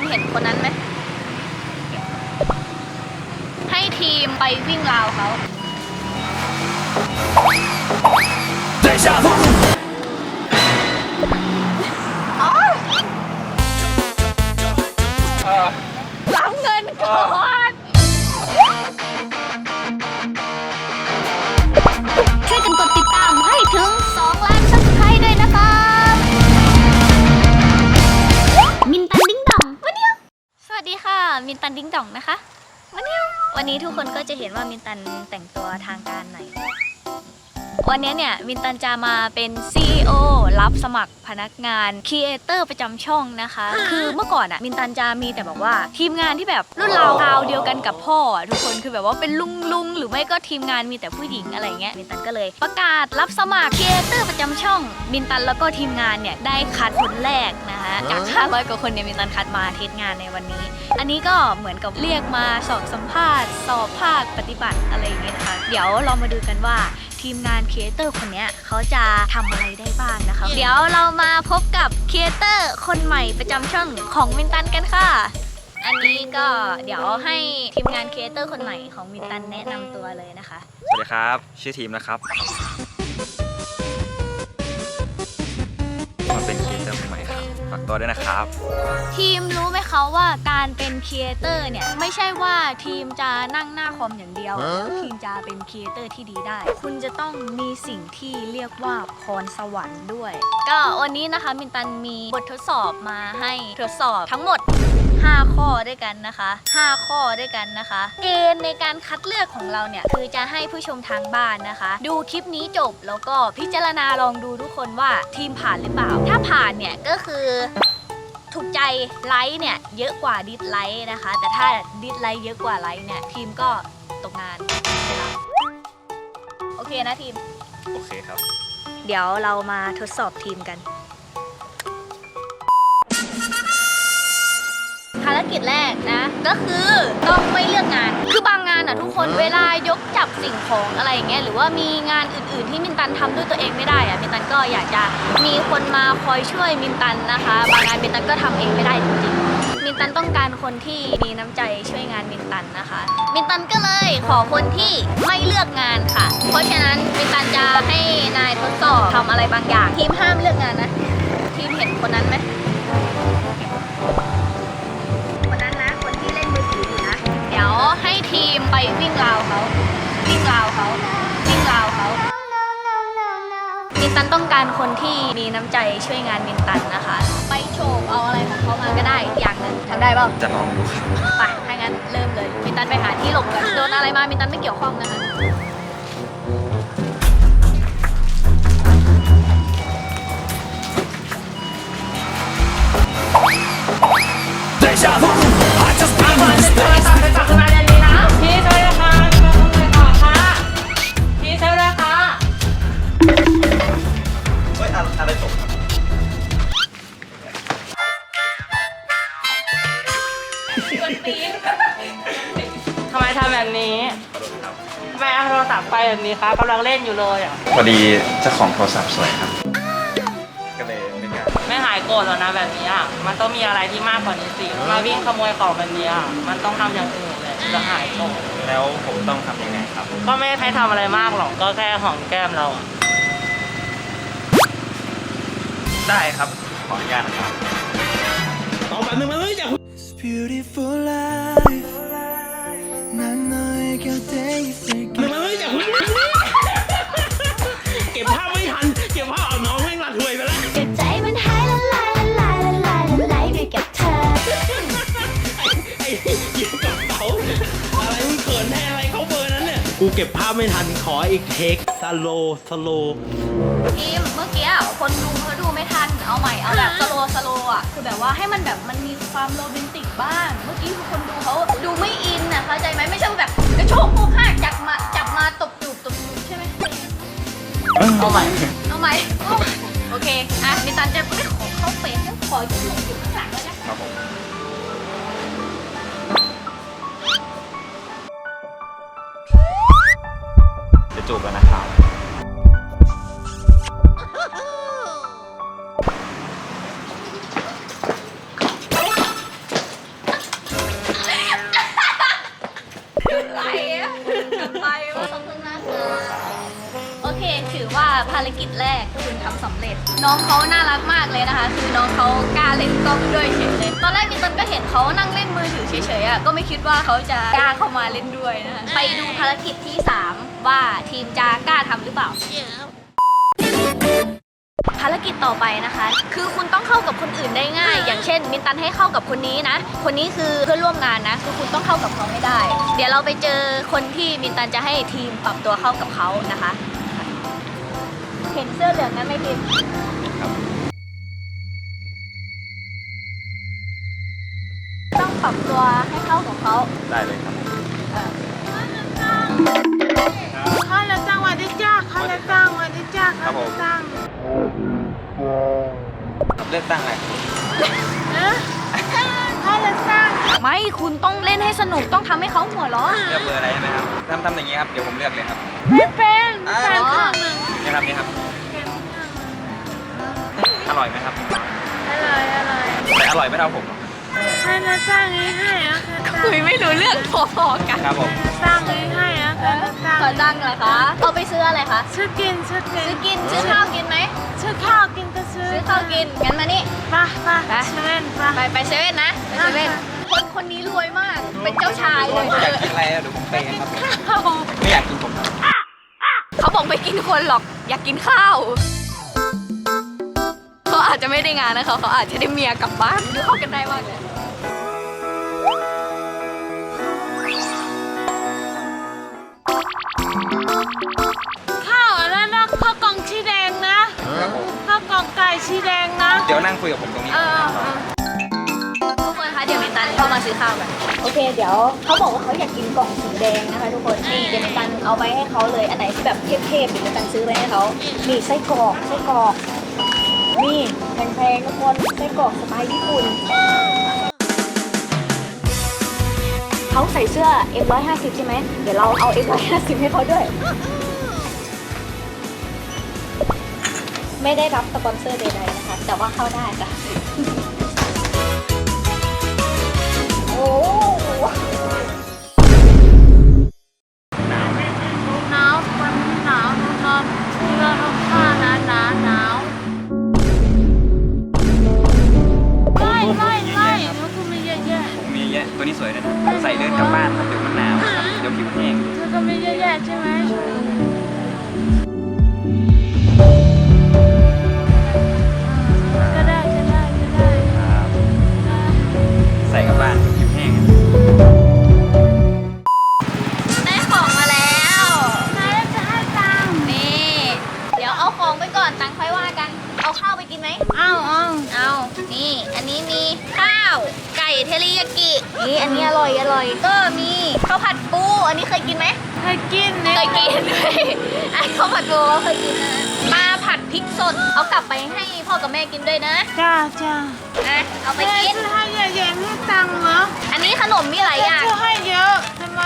มเห็นคนนั้นไหม ให้ทีมไปวิ่งราวเขาอ๋อรับเงินก่อน มินตันดิ้งดองนะคะวันนี้วันนี้ทุกคนก็จะเห็นว่ามินตันแต่งตัวทางการหน่อย วันนี้เนี่ยมินตันจะมาเป็น CEO รับสมัครพนักงานครีเอเตอร์ประจำช่องนะคะ คือเมื่อก่อนอะมินตันจะมีแต่แบอกว่า ทีมงานที่แบบรุ่นราวราวเดียวกันกับพ่ออะทุกคนคือแบบว่าเป็นลุงลุงหรือไม่ก็ทีมงานมีแต่ผู้หญิงอะไรเงี้ยมินตันก็เลย ประกาศรับสมัครครีเอเตอร์ประจำช่องมินตันแล้วก็ทีมงานเนี่ยได้คัดคนแรกนะ คะจาก 500 กว่าคนเนี่ยมินตันคัดมาเทสงานในวันนี้ อันนี้ก็เหมือนกับเรียกมาสอบสัมภาษณ์ สอบภาคปฏิบัติอะไรอย่างเงี้ยนะคะ เดี๋ยวเรามาดูกันว่าทีมงานครีเอเตอร์คนเนี้ยเขาจะทำอะไรได้บ้างนะคะ เดี๋ยวเรามาพบกับครีเอเตอร์คนใหม่ประจำช่องของมินตันกันค่ะ อันนี้ก็เดี๋ยวให้ทีมงานครีเอเตอร์คนใหม่ของมินตันแนะนำตัวเลยนะคะ สวัสดีครับ ชื่อทีมนะครับ ฝากตัวด้วยนะครับ ทีมรู้ไหมคะว่าการเป็นครีเอเตอร์เนี่ย ไม่ใช่ว่าทีมจะนั่งหน้าคอมอย่างเดียวแล้วทีมจะเป็นครีเอเตอร์ที่ดีได้ คุณจะต้องมีสิ่งที่เรียกว่าพรสวรรค์ด้วย ก็วันนี้นะคะมินตันมีบททดสอบมาให้ทดสอบทั้งหมด 5 ข้อด้วยกันนะคะ 5 ข้อด้วยกันนะคะ เกณฑ์ในการคัดเลือกของเราเนี่ยคือจะให้ผู้ชมทางบ้านนะคะ ดูคลิปนี้จบแล้วก็พิจารณาลองดูทุกคนว่าทีมผ่านหรือเปล่า ถ้าผ่านเนี่ยก็คือถูกใจไลค์เนี่ยเยอะกว่าดิสไลค์นะคะ แต่ถ้าดิสไลค์เยอะกว่าไลค์เนี่ยทีมก็ตกงานนะคะโอเคนะทีม โอเคครับ เดี๋ยวเรามาทดสอบทีมกัน กิจแรกนะ ก็คือต้องไม่เลือกงาน คือบางงานอะทุกคนเวลายกจับสิ่งของอะไรอย่างเงี้ยหรือว่ามีงานอื่นๆที่มินตันทำด้วยตัวเองไม่ได้อะมินตันก็อยากจะมีคนมาคอยช่วยมินตันนะคะ บางงานมินตันก็ทำเองไม่ได้จริงๆมินตันต้องการคนที่มีน้ำใจช่วยงานมินตันนะคะ มินตันก็เลยขอคนที่ไม่เลือกงานค่ะ เพราะฉะนั้นมินตันจะให้นายทดสอบทำอะไรบางอย่างทีมห้ามเลือกงานนะทีมเห็นคนนั้นไหม วิ่งราวเขาวิ่งราวเขาวิ่งราวเขามินตันต้องการคนที่มีน้ำใจช่วยงานมินตันนะคะ ไปโฉบเอาอะไรของเขามาก็ได้อย่างหนึงทำได้เปล่าจะลองดูครับไปถ้างั้นเริ่มเลยมินตันไปหาที่หลบกันโดนอะไรมามินตันไม่เกี่ยวข้องนะคะพี่าโทรศัพท์ไปแบบนี้คะกำลังเล่นอยู่เลยอ่ะ พอดีเจ้าของโทรศัพท์สวยครับ ก็เลยเป็นการ ไม่หายโกรธแล้วนะแบบนี้อ่ะมันต้องมีอะไรที่มากกว่านี้สิมาวิ่งขโมยของแบบนี้อ่ะมันต้องทำอย่างอื่นเลยจะหายโกรธ แล้วผมต้องทำยังไงครับ ก็ไม่ให้ทำอะไรมากหรอกก็แค่หอมแก้มเราอ่ะ ได้ครับ ขออนุญาตนะครับ It's beautiful life 난 너의 곁에 있을 เนี่ยกูเก็บภาพไม่ทันขออีกเทคสโลสโลทีมเมื่อกี้อะคนดูเขาดูไม่ทัน เอาใหม่ เอาแบบสโลสโลอะ คือแบบว่าให้มันแบบมันมีความโรแมนติกบ้าง เมื่อกี้คือคนดูเขาดูไม่อินอะเข้าใจไหมไม่ใช่ว่าแบบกระโชกโคกห้ากจับมาจับมาตบจูบตบจูบใช่ไหมเอาใหม่ เอาใหม่ โอ้โอเค อะมิตันจะไม่ขอเข้าเฟรมขออยู่อยู่ข้างหลังแล้วนะครับผมจะ ภารกิจแรกคุณทำสำเร็จ น้องเขาน่ารักมากเลยนะคะ คือน้องเขากล้าเล่นกล้องด้วยเฉยเลยตอนแรกมินตันก็เห็นเขานั่งเล่นมือถือเฉยๆอะก็ไม่คิดว่าเขาจะกล้าเข้ามาเล่นด้วยนะคะไปดูภารกิจที่ 3 ว่าทีมจะกล้าทำหรือเปล่า ภารกิจต่อไปนะคะ คือคุณต้องเข้ากับคนอื่นได้ง่าย อย่างเช่น มินตันให้เข้ากับคนนี้นะ คนนี้คือเพื่อนร่วมงานนะ คือคุณต้องเข้ากับเขาให้ได้ เดี๋ยวเราไปเจอคนที่มินตันจะให้ทีมปรับตัวเข้ากับเขานะคะ เห็นเสื้อเหลืองนั้นไหมทีมครับต้องปรับตัวให้เข้ากับเขาได้เลยครับผมข้าละจังหวัดดิจ้าข้าละจังหวัดดิจ้าครับผมจังเลือกตั้งอะไรข้าละจังไม่คุณต้องเล่นให้สนุกต้องทำให้เขาหัวเราะเลือกเบอร์อะไรใช่ไหมครับทำทำอย่างนี้ครับเดี๋ยวผมเลือกเลยครับไม่เป็นอ้าวแฟนข้างหนึ่ง นี่ครับนี่ครับ อร่อยไหมครับ อร่อยอร่อยแต่อร่อยไม่เท่าผมหรอกข้าละจังนี้ให้อะข้าละคุยไม่รู้เรื่องพอๆกันครับผมจังนี้ให้อะข้าละจังขอดังเหรอคะเอาไปซื้ออะไรคะชื่อกินชื่อกิซื้อนกินซื้อข้าวกินไหมชื่อข้าวกินก็ซื้อซื้อข้าวกินงั้นมานี่ ไปไปไปเซเว่นไปไปไปเซเว่นนะไปเซเว่นคนคนนี้รวยมากเป็นเจ้าชายเลยอยากกินอะไรอะเดี๋ยวผมเปย์ครับ ข้าว ไม่อยากกินผมครับ เขาบอกไม่กินคนหรอกอยากกินข้าวเขาอาจจะไม่ได้งานนะคะเขาอาจจะได้เมียกลับบ้านดูเข้ากันได้มากเลยข้าวอะไรนะข้าวกล่องชีแดงนะครับผมข้าวกล่องไก่ชีแดงนะ เดี๋ยวนั่งคุยกับผมตรงนี้ เอก่อนอนะครับทุกคนคะเดี๋ยวเมตันเข้ามาซื้อข้าวกัน โอเค เดี๋ยวเขาบอกว่าเขาอยากกินกล่องสีแดงนะคะทุกคนนี่เดี๋ยวเมตันเอาไปให้เขาเลย อันไหนที่แบบเทพๆเดี๋ยวเมตันซื้อไปให้เขานี่ไส้กรอกไส้กรอก นี่แพงๆทุกคนไส้กรอกสไตล์ญี่ปุ่นเขาใส่เสื้อ M150 ใช่ไหม เดี๋ยวเราเอา M150 ให้เขาด้วย ไม่ได้รับสปอนเซอร์ใดๆนะคะ แต่ว่าเข้าได้จ้ะ พริกสด เอากลับไปให้พ่อกับแม่กินด้วยนะจ้าจ้านะเอาไปกินจะให้เยอะๆให้ตังค์เหรออันนี้ขนมมีหลายอย่างจะให้เยอะทำไม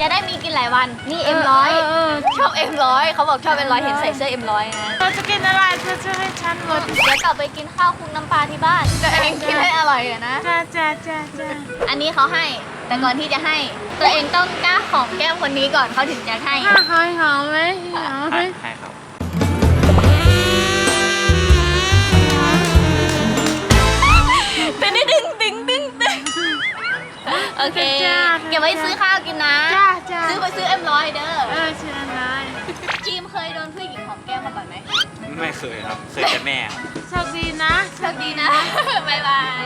จะได้มีกินหลายวัน นี่เอ็มร้อยเออ ชอบเอ็มร้อยเขาบอกชอบเอ็มร้อยเห็นใส่เสื้อเอ็มร้อยนะ เธอจะกินอะไรเธอจะให้ฉันหมด เดี๋ยวกลับไปกินข้าวคลุกน้ำปลาที่บ้านตัวเองกินให้อร่อยอะนะ จ้าจ้าจ้าจ้าอันนี้เขาให้ แต่ก่อนที่จะให้ ตัวเองต้องกล้าของแก้มคนนี้ก่อนเขาถึงจะให้ข้าหอยหอมไหม ว้ซื้อข้าวกินนะ จ้าจ้าซื้อไปซื้อเอ็มร้อยเด้อเออชื่ออะไรจีมเคยโดนผู้หญิงหอมแก้มมาก่อนไหมไม่เคยครับเคยแต่แม่ โชคดีนะโชคดีนะบ๊ายบาย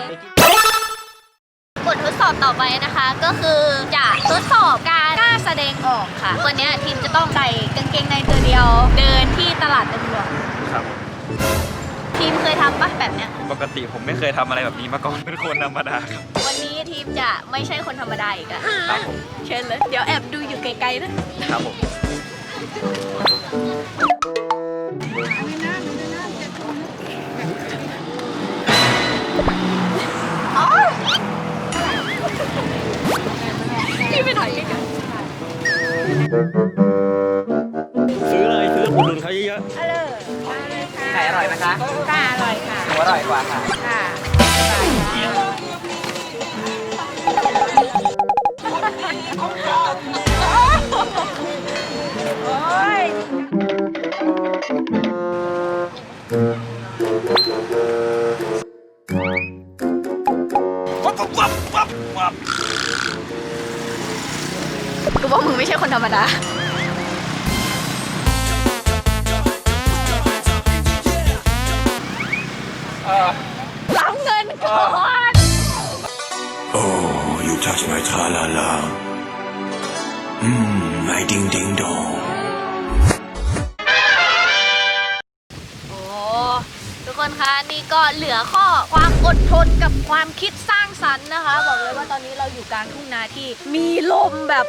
บททดสอบต่อไปนะคะก็คือจะทดสอบการกล้าแสดงออกค่ะ วันนี้ทีมจะต้องใส่กางเกงในตัวเดียว เดินที่ตลาดตำรวจครับ ทีมเคยทำปะแบบเนี้ยปกติผมไม่เคยทำอะไรแบบนี้มาก่อนเป็นคนธรรมดาครับวันนี้ ทีมจะไม่ใช่คนธรรมดาอีกอะครับผมเชิญเลย เดี๋ยวแอบดูอยู่ไกลๆนะครับผมอ๋อพี่ไปถ่ายใกล้ซื้อเลยซื้ออุดหนุนเขาเยอะไก่อร่อยไหมคะ ค่ะอร่อยค่ะหนูอร่อยกว่าค่ะค่ะ วับวับวับกูว่ามึงไม่ใช่คนธรรมดารับเงินก่อน Oh, you touch my tra-la-la. Mmm, my ding-ding-dong. คนคะ นี่ก็เหลือข้อความอดทนกับความคิดสร้างสรรค์นะคะ บอกเลยว่าตอนนี้เราอยู่กลางทุ่งนาที่มีลมแบบ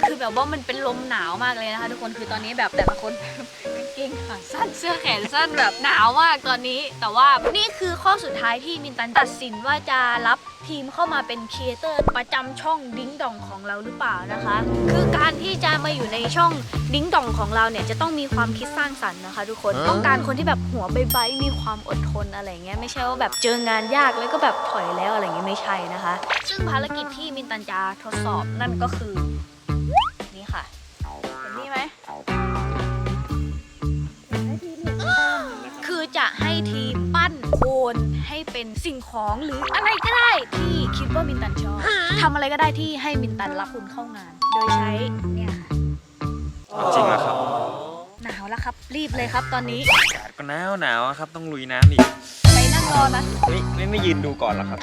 คือแบบว่ามันเป็นลมหนาวมากเลยนะคะ ทุกคนคือตอนนี้แบบแต่ละคน เกงขาสั้นเสื้อแขนสั้นแบบหนาวมากตอนนี้ แต่ว่านี่คือข้อสุดท้ายที่มินตันตัดสินว่าจะรับทีมเข้ามาเป็นครีเอเตอร์ประจำช่องดิ้งดองของเราหรือเปล่านะคะ คือการที่จะมาอยู่ในช่องดิ้งดองของเราเนี่ยจะต้องมีความคิดสร้างสรรค์นะคะ ทุกคนต้องการคนที่แบบหัวใบๆมีความอดทนอะไรเงี้ยไม่ใช่ว่าแบบเจองานยากแล้วก็แบบถอยแล้วอะไรเงี้ยไม่ใช่นะคะ ซึ่งภารกิจที่มินตันจะทดสอบนั่นก็คือ เป็นสิ่งของหรืออะไรก็ได้ที่คิดว่ามินตันชอบทำอะไรก็ได้ที่ให้มินตันรับคุณเข้างาน โดยใช้เนี่ยค่ะจริงเหรอครับหนาวแล้วครับ รีบเลยครับตอนนี้อากาศก็หนาวหนาวอะครับ ต้องลุยน้ำอีกไปนั่งรอนะไม่ไม่ไม่ยืนดูก่อนเหรอครับ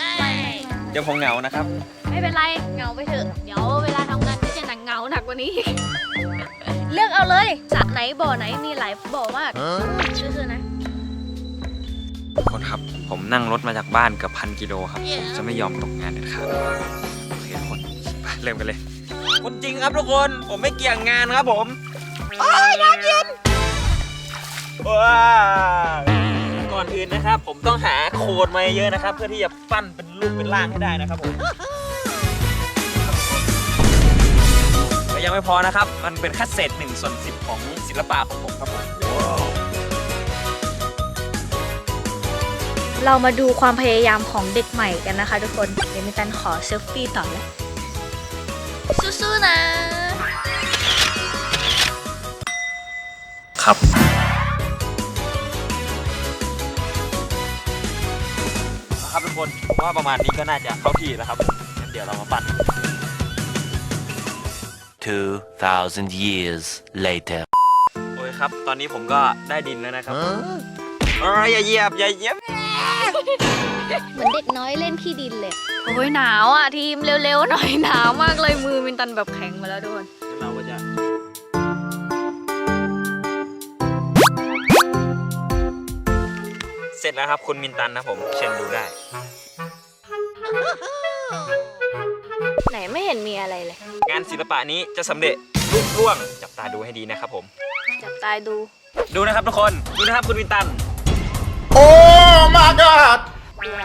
เดี๋ยวผมเหงานะครับ ไม่เป็นไรเหงาไปเถอะเดี๋ยวเวลาทำงานก็จะหนักเหงาหนักกว่านี้เลือกเอาเลยสระไหนบ่อไหนมีหลายบ่อมากชื่อๆนะ คนครับ ผมนั่งรถมาจากบ้านเกับพันกิโลครับ ผมจะไม่ยอมตกงานเด็ดขาดโอเคทุกคนไปเริ่มกันเลย คนจริงครับทุกคน ผมไม่เกี่ยงงานครับผม โอ้ยน้ำเย็นว้าวก่อนอื่นนะครับ ผมต้องหาโคนมาเยอะนะครับ เพื่อที่จะปั้นเป็นรูปเป็นร่างให้ได้นะครับผมแต่ยังไม่พอนะครับ มันเป็นแค่เศษหนึ่งส่วนสิบของศิลปะของผมครับผม เรามาดูความพยายามของเด็กใหม่กันนะคะ ทุกคน เดี๋ยวมินตันขอเซลฟี่ต่อนะสู้ๆนะ ครับ ครับทุกคนผมว่าประมาณนี้ก็น่าจะเข้าที่แล้วครับผมงั้นเดี๋ยวเรามาปั่น 2,000 years later. โอ้ยครับ ตอนนี้ผมก็ได้ดินแล้วนะครับ เอ้ยอย่าเหยียบอย่าเหยียบ เหมือนเด็กน้อยเล่นที่ดินเลย โอ้ยหนาวอะทีมเร็วๆหน่อยหนาวมากเลยมือมินตันแบบแข็งมาแล้วทุกคนเราก็จะเสร็จแล้วครับคุณมินตันนะผมเชิญดูได้ ไหนไม่เห็นมีอะไรเลย งานศิลปะนี้จะสำเร็จลุล่วง จับตาดูให้ดีนะครับผม จับตายดู ดูนะครับทุกคนดูนะครับคุณมินตัน Oh my god ดูอะไร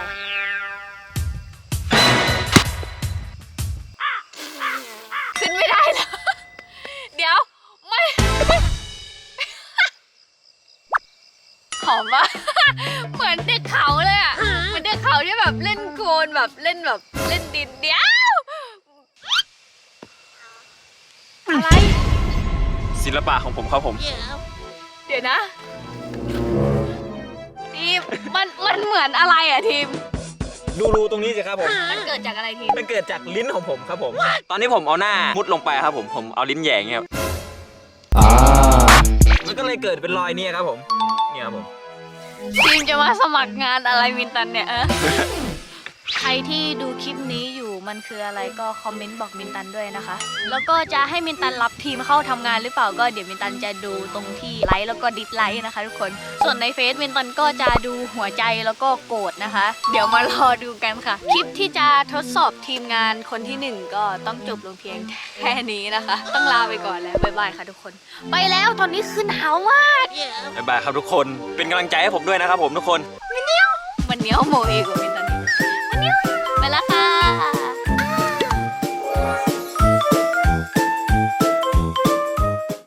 ขึ้นไม่ได้แล้ว เดี๋ยว ไม่ หอมปะเหมือนเด็กเขาเลยอะ เหมือนเด็กเขาที่แบบเล่นโคลนแบบเล่นแบบเล่นดินเดี๋ยว อะไร ศิลปะของผมครับผม เดี๋ยวนะที มมันมันเหมือนอะไรอะทีม ดูรูตรงนี้สิครับผม มันเกิดจากอะไรทีม มันเกิดจากลิ้นของผมครับผม ตอนนี้ผมเอาหน้ามุดลงไปครับผม ผมเอาลิ้นแหย่างเงี้ยครับมันก็เลยเกิดเป็นรอยเนี่ยครับผม เนี่ยครับผม ทีมจะมาสมัครงานอะไรมินตันเนี่ยเออ ใครที่ดูคลิปนี้อยู่ มันคืออะไรก็คอมเมนต์บอกมินตันด้วยนะคะ แล้วก็จะให้มินตันรับทีมเข้าทำงานหรือเปล่าก็เดี๋ยวมินตันจะดูตรงที่ไลค์แล้วก็ดิสไลค์นะคะ ทุกคนส่วนในเฟซมินตันก็จะดูหัวใจแล้วก็โกรธนะคะ เดี๋ยวมารอดูกันค่ะ คลิปที่จะทดสอบทีมงานคนที่หนึ่งก็ต้องจบลงเพียงแค่นี้นะคะ ต้องลาไปก่อนแล้วบ๊ายบายค่ะทุกคน ไปแล้วตอนนี้คือหนาวมากบ๊ายบายครับทุกคนเป็นกำลังใจให้ผมด้วยนะครับผมทุกคนมันเหนี้ยวโมเองกว่ามินตันอีกมันเหนี้ยวไปแล้วค่ะ